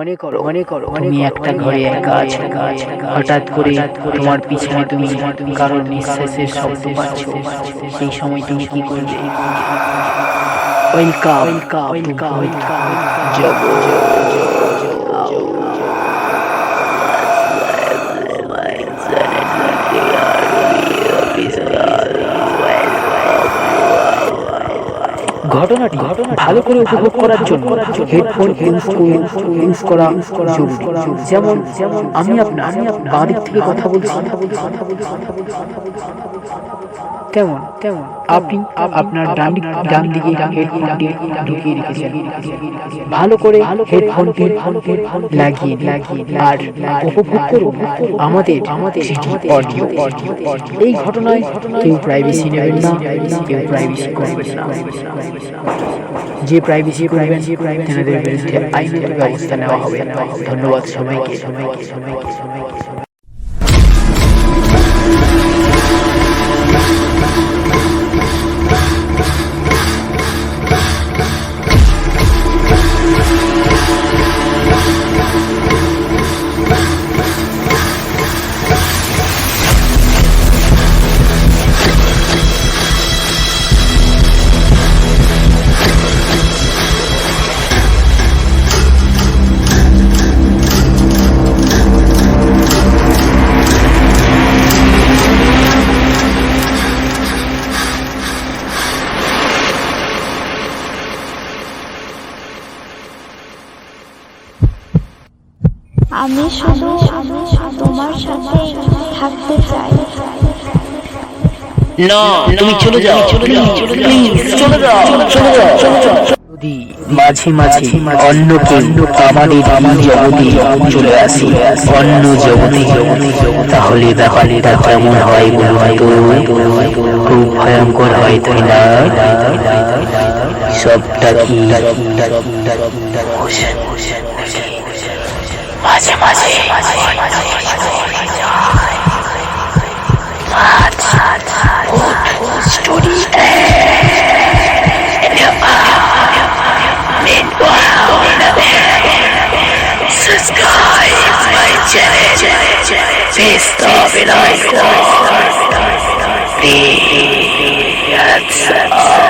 মনে করো মনে করো তুমি একটা ঘরে একা আছো হঠাৎ করে তোমার পিছনে তুমি কারোর নিঃশ্বাসের শব্দ পাচ্ছ সেই সময় তুমি কি করবে ওয়েলকাম ওয়েলকাম ওয়েলকাম ওয়েলকাম ঘটনাটি ভালো করে উপভোগ করার জন্য হেডফোন ইউজ করা যেমন যেমন, আমি আপনার বাড়ির থেকে কথা বলছি। কেমন কেমন? আপনি আপনার ডান ডান দিকে হেডফোনটি ঢুকিয়ে রেখেছেন। ভালো করে হেডফোনটি লাগিয়ে লাগিয়ে আর উপভোগ করুন আমাদের আমাদের অডিও এই ঘটনায় কেউ প্রাইভেসি নেবেন না, কেউ প্রাইভেসি করবেন না। যে প্রাইভেসি করবেন, তেনাদের বিরুদ্ধে ব্যবস্থা নেওয়া হবে। ধন্যবাদ সবাইকে সবাইকে সবাইকে সবাইকে। না তুমি চলে যাও চলে যাও চলে যাও যদি মাঝে মাঝে অন্য কেউ আমাদের জগতে চলে আসে অন্য জগতে তাহলে ব্যাপারটা কেমন হয় বলুন খুব ভয়ঙ্কর হয় তাই না? সবটা কি মাঝে মাঝে What stories. And you are meanwhile subscribe my channel. Please stop it. Peace. That's all.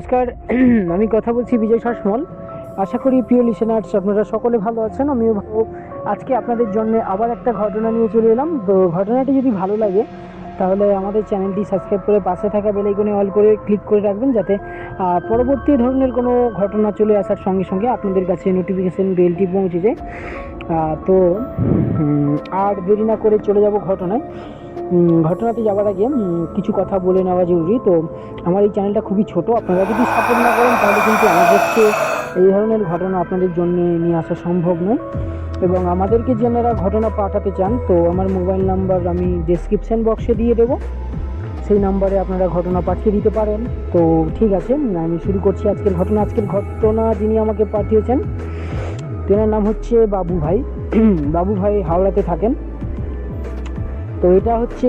নমস্কার। আমি কথা বলছি বিজয় শাসমল আশা করি প্রিয় লিসেনার্স আপনারা সকলে ভালো আছেন, আমিও আজকে আপনাদের জন্য আবার একটা ঘটনা নিয়ে চলে এলাম। তো ঘটনাটি যদি ভালো লাগে, তাহলে আমাদের চ্যানেলটি সাবস্ক্রাইব করে পাশে থাকা বেলাইকনে অল করে ক্লিক করে রাখবেন যাতে পরবর্তী ধরনের কোনো ঘটনা চলে আসার সঙ্গে সঙ্গে আপনাদের কাছে নোটিফিকেশান বেলটি পৌঁছে যায়। তো আর দেরি না করে চলে যাব ঘটনায়। ঘটনাতে যাওয়ার আগে কিছু কথা বলে নেওয়া জরুরি। তো আমার এই চ্যানেলটা খুবই ছোট, আপনারা যদি সাপোর্ট না করেন, তাহলে কিন্তু আমার এই ধরনের ঘটনা আপনাদের জন্য নিয়ে আসা সম্ভব নয়। এবং আমাদেরকে যে যারা ঘটনা পাঠাতে চান, তো আমার মোবাইল নাম্বার আমি ডেসক্রিপশন বক্সে দিয়ে দেবো। সেই নাম্বারে আপনারা ঘটনা পাঠিয়ে দিতে পারেন। তো ঠিক আছে আমি শুরু করছি আজকের ঘটনা। আজকের ঘটনা যিনি আমাকে পাঠিয়েছেন, তেনার নাম হচ্ছে বাবু ভাই বাবু ভাই হাওড়াতে থাকেন। তো এটা হচ্ছে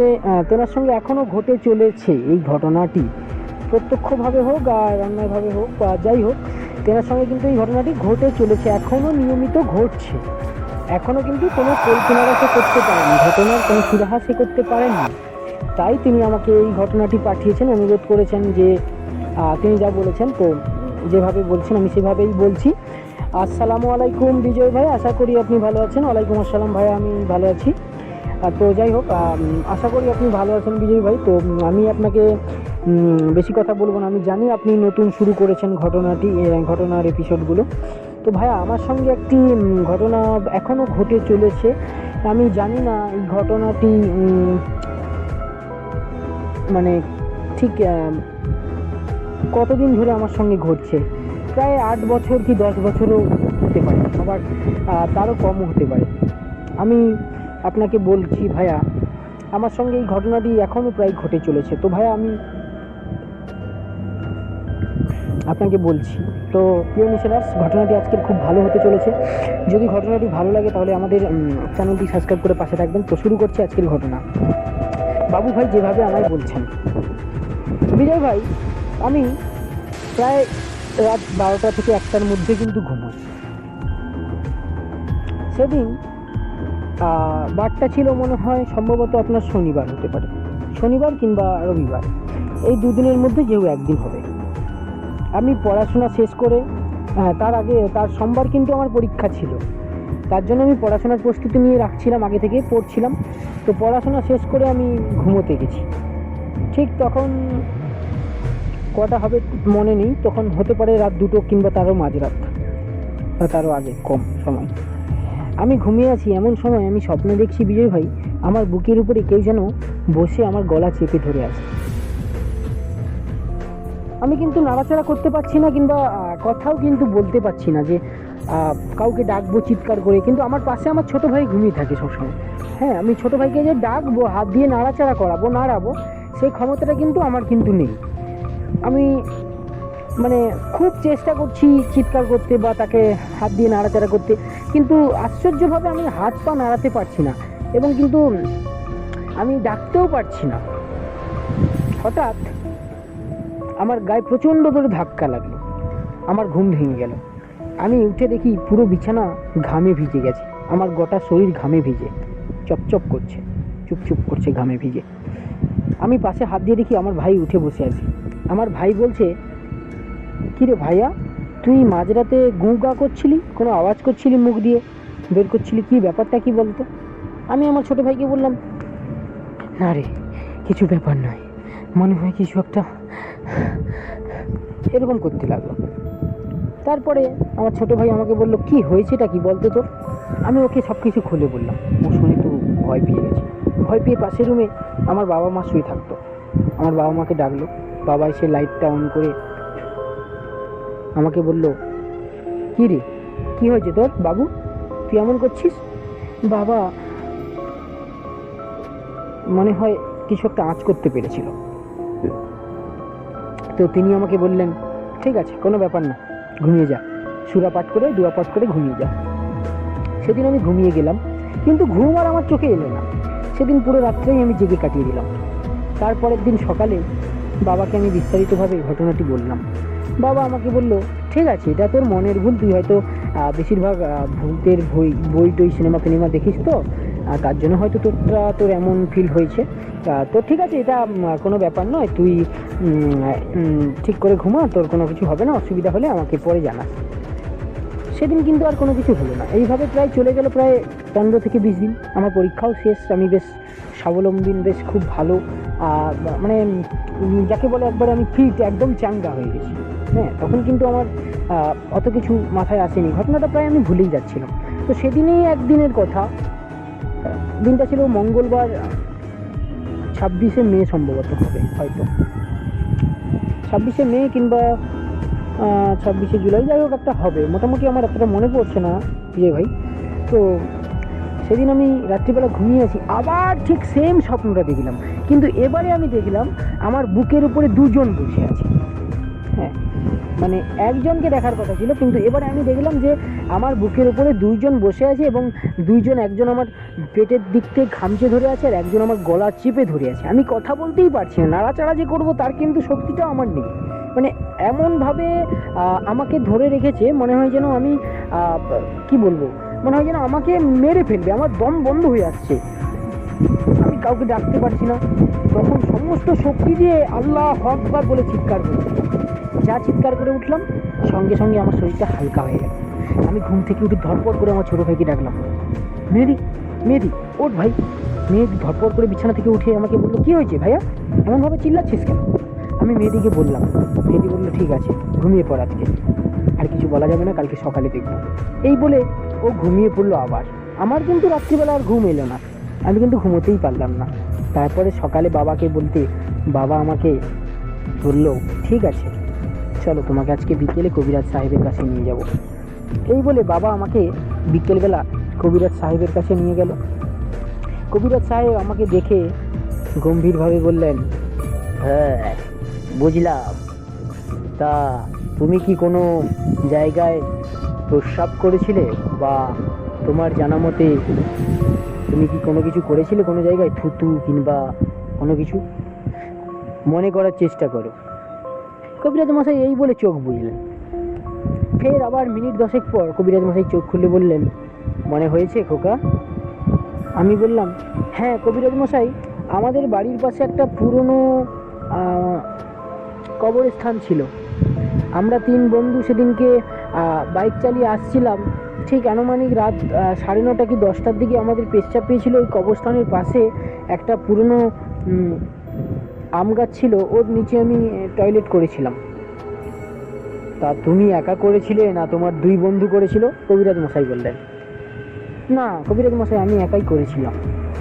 তেনার সঙ্গে এখনও ঘটে চলেছে এই ঘটনাটি। প্রত্যক্ষভাবে হোক আর অন্যায়ভাবে হোক বা যাই হোক, তেনার সঙ্গে কিন্তু এই ঘটনাটি ঘটে চলেছে এখনও নিয়মিত ঘটছে। এখনও কিন্তু কোনো কল্পনা সে করতে পারেনি, ঘটনার কোনো সুরাহা সে করতে পারেনি। তাই তিনি আমাকে এই ঘটনাটি পাঠিয়েছেন, অনুরোধ করেছেন যে তিনি যা বলেছেন, তো যেভাবে বলছেন আমি সেভাবেই বলছি। আসসালামু আলাইকুম বিজয় ভাই, আশা করি আপনি ভালো আছেন। ওয়ালাইকুম আসসালাম ভাই আমি ভালো আছি। তো যাই হোক আশা করি আপনি ভালো আছেন বিজয় ভাই। তো আমি আপনাকে বেশি কথা বলব না। আমি জানি আপনি নতুন শুরু করেছেন ঘটনাটি ঘটনার এপিসোডগুলো তো ভাইয়া, আমার সঙ্গে একটি ঘটনা এখনও ঘটে চলেছে। আমি জানি না এই ঘটনাটি মানে ঠিক কতদিন ধরে আমার সঙ্গে ঘটছে। প্রায় আট বছর কি দশ বছরও হতে পারে। আবার তারও কমও হতে পারে। আমি আপনাকে বলছি ভাইয়া, আমার সঙ্গে এই ঘটনাটি এখনও প্রায় ঘটে চলেছে। তো ভাইয়া, আমি আপনাকে বলছি, তো প্রিয় লিসেনার্স ঘটনাটি আজকের খুব ভালো হতে চলেছে। যদি ঘটনাটি ভালো লাগে, তাহলে আমাদের চ্যানেলটি সাবস্ক্রাইব করে পাশে থাকবেন। তো শুরু করছি আজকের ঘটনা। বাবু ভাই যেভাবে আমায় বলছেন। বিজয় ভাই, আমি প্রায় রাত বারোটা থেকে একটার মধ্যে কিন্তু ঘুমোই। সেদিন বারটা ছিল মনে হয়, সম্ভবত আপনার শনিবার হতে পারে। শনিবার কিংবা রবিবার। এই দুদিনের মধ্যে যেও একদিন হবে। আমি পড়াশোনা শেষ করে তার আগে, তার সোমবার কিন্তু আমার পরীক্ষা ছিল। তার জন্য আমি পড়াশোনার প্রস্তুতি নিয়ে রাখছিলাম, আগে থেকে পড়ছিলাম। তো পড়াশোনা শেষ করে আমি ঘুমোতে গেছি। ঠিক তখন কটা হবে মনে নেই, তখন হতে পারে রাত দুটো কিংবা তারও মাঝরাত তারও আগে কম সময়। আমি ঘুমিয়ে আছি, এমন সময় আমি স্বপ্নে দেখছি বিজয় ভাই, আমার বুকের উপরে কেউ যেন বসে আমার গলা চেপে ধরে আছে। আমি কিন্তু নাড়াচাড়া করতে পারছি না কিংবা কথাও কিন্তু বলতে পারছি না যে কাউকে ডাকবো, চিৎকার করে, কিন্তু আমার পাশে আমার ছোট ভাই ঘুমিয়ে থাকে সবসময়। হ্যাঁ আমি ছোট ভাইকে যে ডাকবো, হাত দিয়ে নাড়াচাড়া করাবো, নাড়াবো, সেই ক্ষমতাটা কিন্তু আমার কিন্তু নেই। আমি মানে খুব চেষ্টা করছি চিৎকার করতে বা তাকে হাত দিয়ে নাড়াচাড়া করতে। কিন্তু আশ্চর্যভাবে আমি হাত পা নাড়াতে পারছি না এবং কিন্তু আমি ডাকতেও পারছি না। হঠাৎ আমার গায়ে প্রচণ্ড করে ধাক্কা লাগল। আমার ঘুম ভেঙে গেল। আমি উঠে দেখি পুরো বিছানা ঘামে ভিজে গেছে। আমার গোটা শরীর ঘামে ভিজে। চপচপ করছে। চুপচুপ করছে ঘামে ভিজে। আমি পাশে হাত দিয়ে দেখি আমার ভাই উঠে বসে আছে। আমার ভাই বলছে কিরে ভাইয়া, তুই মাঝরাতে গু গা করছিলি? কোনো আওয়াজ করছিলি মুখ দিয়ে? বের করছিলি কি ব্যাপারটা কি বলতো? আমি আমার ছোট ভাইকে বললাম, না রে, কিছু ব্যাপার নয়। মনে হয় কিছু একটা এরকম করতে লাগল। তারপরে আমার ছোট ভাই আমাকে বলল, কি হয়েছেটা কি বলতো তোর? আমি ওকে সব কিছু খুলে বললাম। ও শুনে তো ভয় পেয়ে গেছে। ভয় পেয়ে পাশের রুমে আমার বাবা মা শুয়ে থাকতো। আমার বাবা মাকে ডাকলো। বাবা এসে লাইটটা অন করে আমাকে বলল, কি রে? কি হয়েছে তোর, বাবু? তুই এমন করছিস? বাবা, মনে হয় কিছু একটা আঁচ করতে পেরেছিল। তো তিনি আমাকে বললেন, ঠিক আছে, কোনো ব্যাপার না, ঘুমিয়ে যা। সুরা পাঠ করে, দুয়া পাঠ করে ঘুমিয়ে যা। সেদিন আমি ঘুমিয়ে গেলাম, কিন্তু ঘুম আর আমার চোখে এলো না। সেদিন পুরো রাত্রেই আমি জেগে কাটিয়ে দিলাম। তারপরের দিন সকালে বাবাকে আমি বিস্তারিতভাবে ঘটনাটি বললাম। বাবা আমাকে বলল, ঠিক আছে, এটা তোর মনের ভুল, তুই হয়তো বেশিরভাগ ভূতের বই বই টই, সিনেমা, ফিনেমা দেখিস তো, আর তার জন্য হয়তো তোরটা, তোর এমন ফিল হয়েছে। তো ঠিক আছে, এটা কোনো ব্যাপার নয়, তুই ঠিক করে ঘুমা, তোর কোনো কিছু হবে না, অসুবিধা হলে আমাকে পরে জানাস। সেদিন কিন্তু আর কোনো কিছু হলো না। এইভাবে প্রায় চলে গেল প্রায় পনেরো থেকে বিশ দিন। আমার পরীক্ষাও শেষ, আমি বেশ স্বাবলম্বী, বেশ খুব ভালো মানে যাকে বলে একবার আমি ফিট, একদম চাঙ্গা হয়ে গেছি। হ্যাঁ তখন কিন্তু আমার অত কিছু মাথায় আসেনি। ঘটনাটা প্রায় আমি ভুলেই যাচ্ছিলাম। তো সেদিনেই একদিনের কথা। দিনটা ছিল মঙ্গলবার, ছাব্বিশে মে সম্ভবত হবে, হয়তো। ছাব্বিশে মে কিংবা ছাব্বিশে জুলাই যাই হোক একটা হবে। মোটামুটি আমার এতটা মনে পড়ছে না, বিজয় ভাই। তো সেদিন আমি রাত্রিবেলা ঘুমিয়ে আছি। আবার ঠিক সেম স্বপ্নটা দেখলাম। কিন্তু এবারে আমি দেখলাম, আমার বুকের উপরে দুজন বসে আছে। হ্যাঁ মানে একজনকে দেখার কথা ছিল, কিন্তু এবারে আমি দেখলাম যে আমার বুকের উপরে দুইজন বসে আছে এবং দুইজন একজন আমার পেটের দিক থেকে খামচে ধরে আছে আর একজন আমার গলা চেপে ধরে আছে। আমি কথা বলতেই পারছি না, নাড়াচাড়া যে করব তার কিন্তু শক্তিটাও আমার নেই। মানে এমনভাবে আমাকে ধরে রেখেছে, মনে হয় যেন আমি কি বলব? মনে হয় যেন আমাকে মেরে ফেলবে, আমার দম বন্ধ হয়ে আসছে। আমি কাউকে ডাকতে পারছি না। তখন সমস্ত শক্তি দিয়ে আল্লাহ হকবার বলে চিৎকার করছি যা চিৎকার করে উঠলাম, সঙ্গে সঙ্গে আমার শরীরটা হালকা হয়ে গেল। আমি ঘুম থেকে উঠে ধরপড় করে আমার ছোটো ভাইকে ডাকলাম। মেহেদি মেহেদি, ওঠ ভাই। মেহেদি ধরপড় করে বিছানা থেকে উঠে আমাকে বলল, কী হয়েছে ভাইয়া? এমনভাবে চিল্লাচ্ছিস কেন? আমি মেহেদিকে বললাম মেহেদি বলল, ঠিক আছে, ঘুমিয়ে পড় আজকে। আর কিছু বলা যাবে না, কালকে সকালে দেখব। এই বলে ও ঘুমিয়ে পড়ল আবার। আমার কিন্তু রাত্রিবেলা আর ঘুম এলো না। আমি কিন্তু ঘুমোতেই পারলাম না। তারপরে সকালে বাবাকে বলতে, বাবা আমাকে বলল, ঠিক আছে, চলো তোমাকে আজকে বিকেলে কবিরাজ সাহেবের কাছে নিয়ে যাব। এই বলে বাবা আমাকে বিকেলবেলা কবিরাজ সাহেবের কাছে নিয়ে গেল। কবিরাজ সাহেব আমাকে দেখে গম্ভীরভাবে বললেন হ্যাঁ বুঝলাম। তা তুমি কি কোনো জায়গায় প্রস্রাব করেছিলে বা তোমার জানা মতে তুমি কি কোনো কিছু করেছিলে কোনো জায়গায়? থুতু কিংবা কোনো কিছু? মনে করার চেষ্টা করো। কবিরাজ মশাই এই বলে চোখ বুঝলেন। ফের আবার মিনিট দশেক পর কবিরাজ মশাই চোখ খুলে বললেন, মনে হয়েছে খোকা? আমি বললাম হ্যাঁ কবিরাজ মশাই, আমাদের বাড়ির পাশে একটা পুরনো কবরস্থান ছিল। আমরা তিন বন্ধু সেদিনকে বাইক চালিয়ে আসছিলাম। ঠিক আনুমানিক রাত সাড়ে নটা কি দশটার দিকে আমাদের পেশচাপ পেয়েছিল ওই কবরস্থানের পাশে। একটা পুরনো আম গাছ ছিল, ওর নিচে আমি টয়লেট করেছিলাম। তা তুমি একা করেছিলে না তোমার দুই বন্ধু করেছিল? কবিরাজ মশাই বললেন। না, কবিরাজ মশাই, আমি একাই করেছিলাম।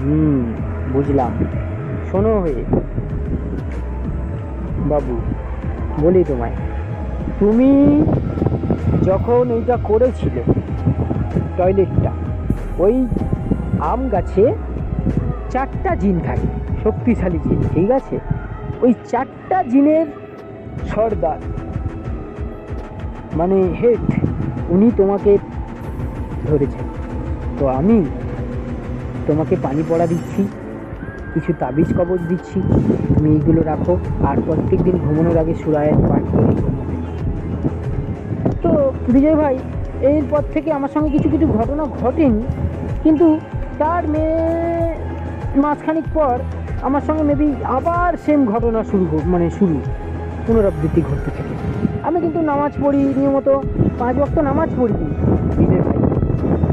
হুম, বুঝলাম। শোনো হয়ে বাবু বলি তোমায়, তুমি যখন এইটা করেছিলে, টয়লেটটা, ওই আম গাছে চারটা জিন থাকে, শক্তিশালী জিন, ঠিক আছে? ওই চারটা জিনের সর্দার মানে হেড, উনি তোমাকে ধরেছেন তো আমি তোমাকে পানি পড়া দিচ্ছি। কিছু তাবিজ কবজ দিচ্ছি, তুমি এইগুলো রাখো, আর প্রত্যেক দিন ঘুমানোর আগে সুরায় পাঠ করে ঘুমোবে তো বিজয় ভাই, এরপর থেকে আমার সঙ্গে কিছু কিছু ঘটনা ঘটেনি, কিন্তু তার মেয়ে মাসখানিক পর আমার সঙ্গে মেবি আবার সেম ঘটনা শুরু মানে শুরু, পুনরাবৃত্তি ঘটতে থাকে। আমি কিন্তু নামাজ পড়ি নিয়মিত, পাঁচ ওয়াক্ত নামাজ পড়ি বিজয় ভাই।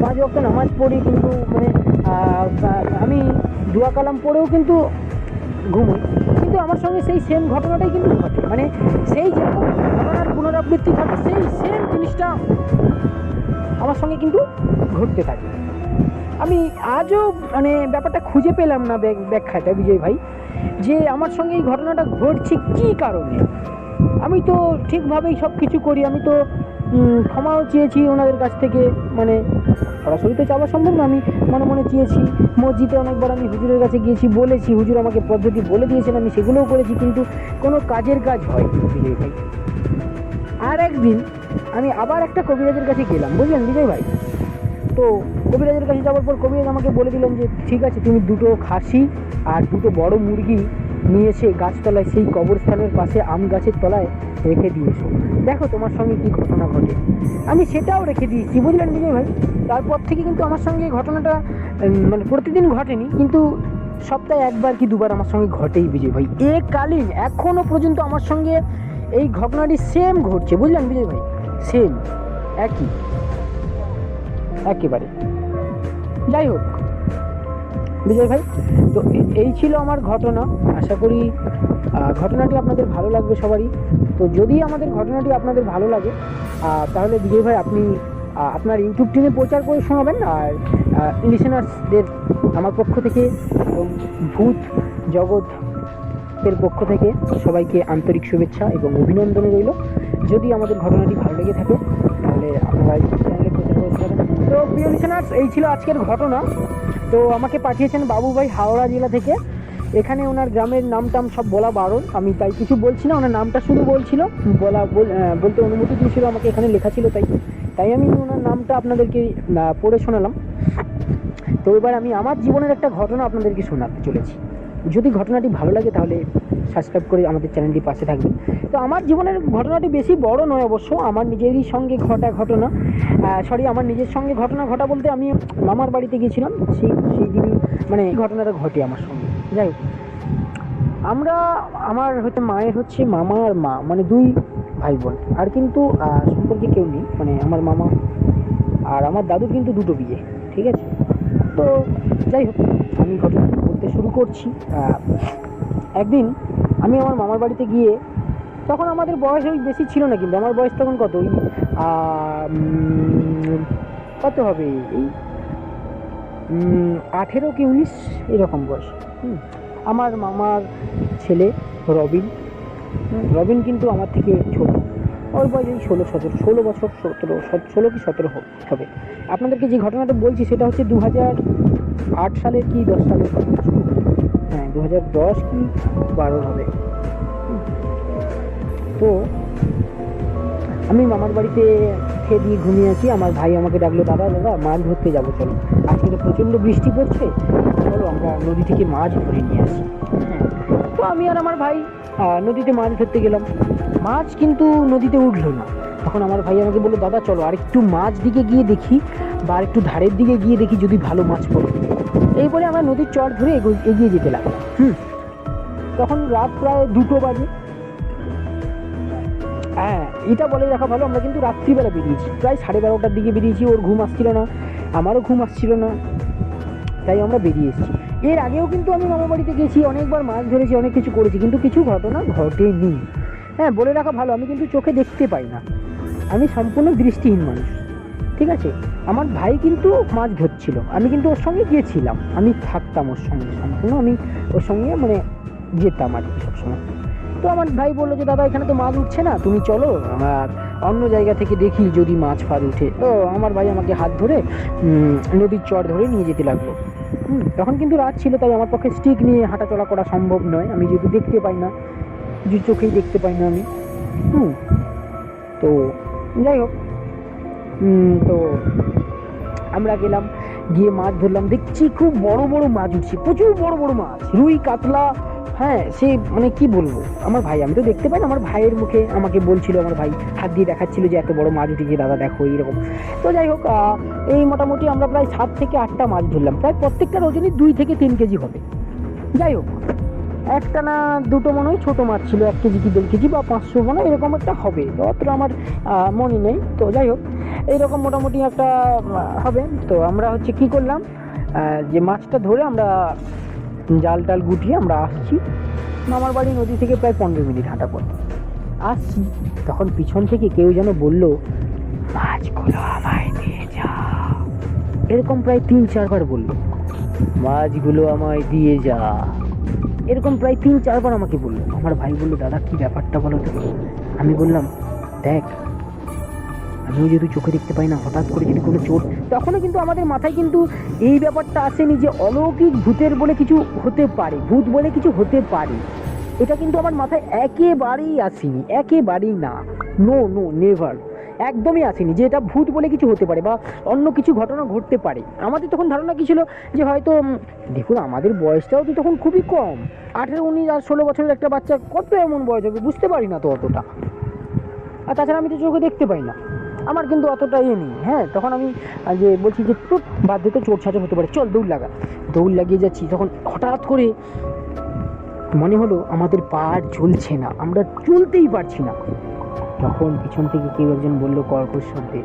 পাঁচ ওয়াক্ত নামাজ পড়ি কিন্তু মানে আমি দুয়া কালাম পড়েও কিন্তু ঘুমোই। কিন্তু আমার সঙ্গে সেই সেম ঘটনাটাই কিন্তু ঘটে। মানে সেই যেরকম ঘটনার পুনরাবৃত্তি থাকে, সেই সেম জিনিসটা আমার সঙ্গে কিন্তু ঘটতে থাকে। আমি আজও মানে ব্যাপারটা খুঁজে পেলাম না ব্যাখ্যাটা, বিজয় ভাই, যে আমার সঙ্গে এই ঘটনাটা ঘটছে কী কারণে? আমি তো ঠিকভাবেই সব কিছু করি, আমি তো ক্ষমাও চেয়েছি ওনাদের কাছ থেকে মানে সরাসরি তো সম্ভব না। আমি মনে মনে চেয়েছি, মসজিদে অনেকবার আমি হুজুরের কাছে গিয়েছি, বলেছি, হুজুর আমাকে পদ্ধতি বলে দিয়েছেন, আমি সেগুলোও করেছি, কিন্তু কোনো কাজের কাজ হয় বিজয় ভাই আর একদিন আমি আবার একটা কবিরাজের কাছে গেলাম, বুঝলেন বিজয় ভাই? তো কবিরাজের কাছে যাওয়ার পর কবিরাজ আমাকে বলে দিলেন যে, ঠিক আছে, তুমি দুটো খাসি আর দুটো বড় মুরগি নিয়ে এসে গাছতলায় সেই কবরস্থানের পাশে আম গাছের তলায় রেখে দিয়েছ দেখো তোমার সঙ্গে কি ঘটনা ঘটে। আমি সেটাও রেখে দিয়েছি, বুঝলেন বিজয় ভাই? তারপর থেকে কিন্তু আমার সঙ্গে ঘটনাটা মানে প্রতিদিন ঘটেনি, কিন্তু সপ্তাহে একবার কি দুবার আমার সঙ্গে ঘটেই বিজয় ভাই। এ কালীন এখনও পর্যন্ত আমার সঙ্গে এই ঘটনাটি সেম ঘটছে, বুঝলেন বিজয় ভাই? সেম একই, একেবারে। যাই হোক বিজয় ভাই, তো এই ছিল আমার ঘটনা। আশা করি ঘটনাটি আপনাদের ভালো লাগবে সবারই। তো যদি আমাদের ঘটনাটি আপনাদের ভালো লাগে তাহলে বিজয় ভাই, আপনি আপনার ইউটিউব টিমে প্রচার করে শোনাবেন আর লিসেনার্সদের আমার পক্ষ থেকে এবং ভূত জগৎ এর পক্ষ থেকে সবাইকে আন্তরিক শুভেচ্ছা এবং অভিনন্দন রইল। যদি আমাদের ঘটনাটি ভালো লেগে থাকে, তাহলে আপনারা প্রিয় লিসেনার্স এই ছিল আজকের ঘটনা। তো আমাকে পাঠিয়েছেন বাবুভাই হাওড়া জেলা থেকে। এখানে ওনার গ্রামের নাম টাম সব বলা বারণ। আমি তাই কিছু বলছি না, ওনার নামটা শুধু বলছিল। বলা, বল- বলতে অনুমতি দিয়েছিল, আমাকে এখানে লেখা ছিল তাই। তাই আমি ওনার নামটা আপনাদেরকে পড়ে শোনালাম। তো এবার আমি আমার জীবনের একটা ঘটনা আপনাদেরকে শোনাতে চলেছি। যদি ঘটনাটি ভালো লাগে তাহলে সাবস্ক্রাইব করে আমাদের চ্যানেলটি পাশে থাকবেন। তো আমার জীবনের ঘটনাটি বেশি বড় নয় অবশ্য, আমার নিজেরই সঙ্গে ঘটা ঘটনা। সরি আমার নিজের সঙ্গে ঘটনা ঘটা বলতে আমি মামার বাড়িতে গিয়েছিলাম, সেই সেই দিনই মানে এই ঘটনাটা ঘটে আমার সঙ্গে। যাই হোক, আমরা, আমার হচ্ছে মায়ের হচ্ছে মামা আর মা মানে দুই ভাই বোন আর কিন্তু সম্পর্কে কেউ নেই মানে আমার মামা আর আমার দাদুর কিন্তু দুটো বিয়ে, ঠিক আছে? তো যাই হোক, আমি ঘটনা বলতে শুরু করছি। একদিন আমি আমার মামার বাড়িতে গিয়ে তখন আমাদের বয়স ওই বেশি ছিল না কিন্তু, আমার বয়স তখন কত? ওই কত হবে এই আঠেরো কি উনিশ এরকম বয়স। হুম। আমার মামার ছেলে রবিন। রবিন কিন্তু আমার থেকে ছোট। ওর বয়স এই ষোলো, সতেরো, ষোলো বছর, সতেরো ষোলো কি সতেরো হবে। আপনাদেরকে যে ঘটনাটা বলছি সেটা হচ্ছে দু হাজার আট সালের কি, দশ সালের হ্যাঁ দু হাজার দশ কি বারোর হবে। তো আমি মামার বাড়িতে খেয়ে দিয়ে ঘুমিয়ে আছি। আমার ভাই আমাকে ডাকলো, দাদা দাদা, মাছ ধরতে যাব, চলো। আজকে তো প্রচণ্ড বৃষ্টি পড়ছে। চলো, আমরা নদী থেকে মাছ ধরে নিয়ে আসি। তো আমি আর আমার ভাই নদীতে মাছ ধরতে গেলাম। মাছ কিন্তু নদীতে উঠল না। তখন আমার ভাই আমাকে বলল, দাদা, চলো আর একটু মাছ দিকে গিয়ে দেখি বা আর একটু ধারের দিকে গিয়ে দেখি যদি ভালো মাছ পড়ে। এই বলে আমরা নদীর চর ধরে এগো- এগিয়ে যেতে লাগলাম। হুম। তখন রাত প্রায় দুটো বাজে। হ্যাঁ এটা বলে রাখা ভালো আমরা কিন্তু রাত্রিবেলা বেরিয়েছি। প্রায় সাড়ে বারোটার দিকে বেরিয়েছি ওর ঘুম আসছিল না আমারও ঘুম আসছিল না তাই আমরা বেরিয়ে এসেছি। এর আগেও কিন্তু আমি মামা বাড়িতে গেছি অনেকবার মাছ ধরেছি অনেক কিছু করেছি কিন্তু কিছু ঘটনা ঘটেনি। হ্যাঁ বলে রাখা ভালো আমি কিন্তু চোখে দেখতে পাই না। আমি সম্পূর্ণ দৃষ্টিহীন মানুষ। ঠিক আছে? আমার ভাই কিন্তু মাছ ধরছিল। আমি কিন্তু ওর সঙ্গে গিয়েছিলাম। আমি থাকতাম ওর সঙ্গে সম্পূর্ণ। আমি ওর সঙ্গে মানে যেতাম আর কি সবসময়। তো আমার ভাই বলল যে, দাদা, এখানে তো মাছ উঠছে না। তুমি চলো। আমার অন্য জায়গা থেকে দেখি যদি মাছ ফাছ উঠে। তো আমার ভাই আমাকে হাত ধরে নদীর চর ধরে নিয়ে যেতে লাগল। তখন কিন্তু রাত ছিল, তাই আমার পক্ষে স্টিক নিয়ে হাঁটাচলা করা সম্ভব নয়। আমি যেহেতু দেখতে পাই না, যে চোখেই দেখতে পাই না আমি। হুম, তো যাই হোক। তো আমরা গেলাম, গিয়ে মাছ ধরলাম। দেখছি খুব বড় বড় মাছ উঠছে, প্রচুর বড় বড় মাছ, রুই, কাতলা হ্যাঁ সে মানে কি বলব? আমার ভাই, আমি তো দেখতে পাই না, আমার ভাইয়ের মুখে আমাকে বলছিল, আমার ভাই হাত দিয়ে দেখাচ্ছিল যে এত বড় মাছ উঠেছে, দাদা দেখো, এইরকম। তো যাই হোক এই মোটামুটি আমরা প্রায় সাত থেকে আটটা মাছ ধরলাম, প্রায় প্রত্যেকটার ওজনই দুই থেকে তিন কেজি হবে। যাই হোক একটা না দুটো মনে হয় ছোটো মাছ ছিল, এক কেজি কি দেড় কেজি বা পাঁচশো মনে এরকম একটা হবে। অতটা আমার মনে নেই। তো যাই হোক এইরকম মোটামুটি একটা হবে। তো আমরা হচ্ছে কি করলাম যে মাছটা ধরে আমরা জাল টাল গুটিয়ে আমরা আসছি। মামার বাড়ি নদী থেকে প্রায় পনেরো মিনিট হাঁটা পথ। আসছি। তখন পিছন থেকে কেউ যেন বলল, মাছগুলো আমায় দিয়ে যা এরকম প্রায় তিন চারবার বলল, মাছগুলো আমায় দিয়ে যা। এরকম প্রায় তিন চারবার আমাকে বলল। আমার ভাই বলল, দাদা, কি ব্যাপারটা বলো তো আমি বললাম, দেখ, আমিও যদি চোখে দেখতে পাই না, হঠাৎ করে যদি কোনো চোট, তখনও কিন্তু আমাদের মাথায় কিন্তু এই ব্যাপারটা আসেনি যে অলৌকিক ভূতের বলে কিছু হতে পারে, ভূত বলে কিছু হতে পারে। এটা কিন্তু আমার মাথায় একেবারেই আসেনি, একেবারেই না। নো নো নেভার একদমই আসেনি, যে এটা ভূত বলে কিছু হতে পারে বা অন্য কিছু ঘটনা ঘটতে পারে। আমাদের তখন ধারণা কি ছিল যে হয়তো দেখুন আমাদের বয়সটাও তো তখন খুবই কম। আঠেরো, উনিশ আর ষোলো বছরের একটা বাচ্চা কত এমন বয়স হবে বুঝতে পারি না তো অতটা। আর তাছাড়া আমি তো চোখে দেখতে পাই না। আমার কিন্তু অতটা ইয়ে নেই। হ্যাঁ তখন আমি যে বলছি যে বাদ দিতে চোট ছাঁচা হতে পারে। চল, দৌড় লাগা। দৌড় লাগিয়ে যাচ্ছি। তখন হঠাৎ করে মনে হলো আমাদের পা আর চলছে না। আমরা চলতেই পারছি না। তখন পিছন থেকে কেউ একজন বলল, কর্কশ শব্দে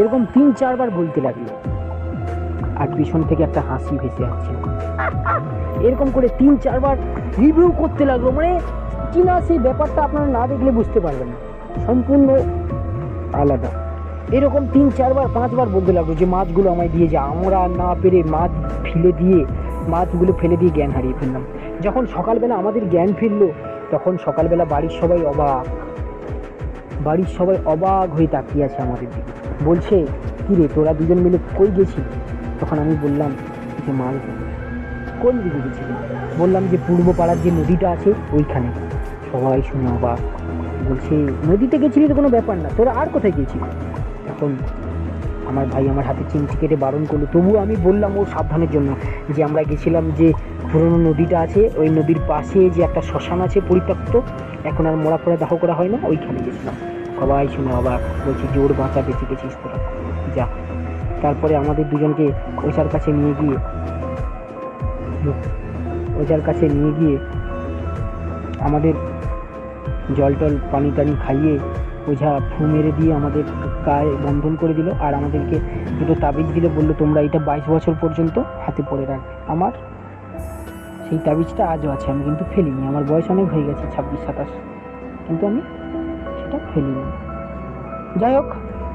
এরকম তিন, চারবার বলতে লাগল। আর পিছন থেকে একটা হাসি ভেসে আসছে। এরকম করে তিন, চারবার রিভিউ করতে লাগল। মানে কি না সেই ব্যাপারটা আপনারা না দেখলে বুঝতে পারবেন না। সম্পূর্ণ আলাদা। এরকম তিন, চারবার, পাঁচবার বলতে লাগল যে, মাছগুলো আমায় দিয়ে যা। আমরা না পেরে মাছ ফেলে দিয়ে, মাছগুলো ফেলে দিয়ে জ্ঞান হারিয়ে ফেললাম। যখন সকালবেলা আমাদের জ্ঞান ফিরলো তখন সকালবেলা বাড়ির সবাই অবাক। বাড়ির সবাই অবাক হয়ে তাকিয়ে আছে আমাদের দিকে। বলছে, কি রে, তোরা দুজন মিলে কই গেছিলি? তখন আমি বললাম, যে ধরতে। কোন দিকে গেছিলি? বললাম, যে পূর্ব পাড়ার যে নদীটা আছে, ওইখানে। সবাই শুনে অবাক। বলছে, নদীতে গেছিলি তো কোনো ব্যাপার না, তোরা আর কোথায় গেছিলি? তখন আমার ভাই আমার হাতে চিমটি কেটে বারণ করল। তবুও আমি বললাম, ওর সাবধানের জন্য যে আমরা গেছিলাম যে পুরনো নদীটা আছে, ওই নদীর পাশে যে একটা শ্মশান আছে পরিত্যক্ত, এখন আর মোড়া ফোড়া দাহ করা হয় না, ওইখানে গেছিলাম। সবাই শুনে আবার বলছি, জোর বাঁচা বেঁচে গেছিস তোরা। যা, তারপরে আমাদের দুজনকে ওঝার কাছে নিয়ে গিয়ে, ওঝার কাছে নিয়ে গিয়ে আমাদের জল টল পানি টানি খাইয়ে ওঝা ফু মেরে দিয়ে আমাদের গায়ে বন্ধন করে দিল আর আমাদেরকে দুটো তাবিজ দিলে, বলল, তোমরা এটা বাইশ বছর পর্যন্ত হাতে পড়ে রাখ। আমার সেই তাবিজটা আজও আছে, আমি কিন্তু ফেলিনি। আমার বয়স অনেক হয়ে গেছে, ছাব্বিশ, সাতাশ। কিন্তু আমি সেটা ফেলিনি। যাই হোক,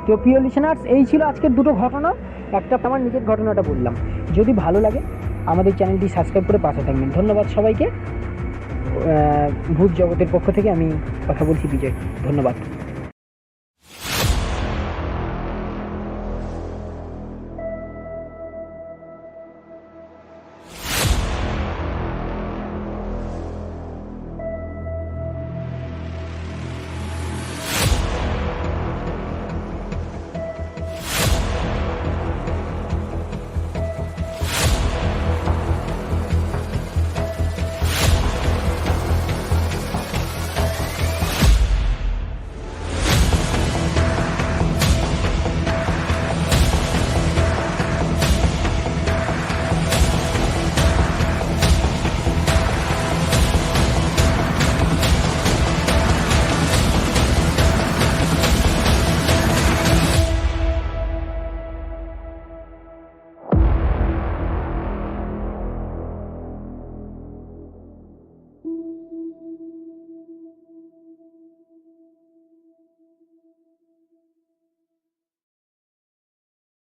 তো প্রিয় লিসেনার্স এই ছিল আজকের দুটো ঘটনা। একটা আমার নিজের ঘটনাটা বললাম। যদি ভালো লাগে, আমাদের চ্যানেলটি সাবস্ক্রাইব করে পাশে থাকবেন। ধন্যবাদ সবাইকে। ভূত জগতের পক্ষ থেকে আমি কথা বলছি বিজয়। ধন্যবাদ।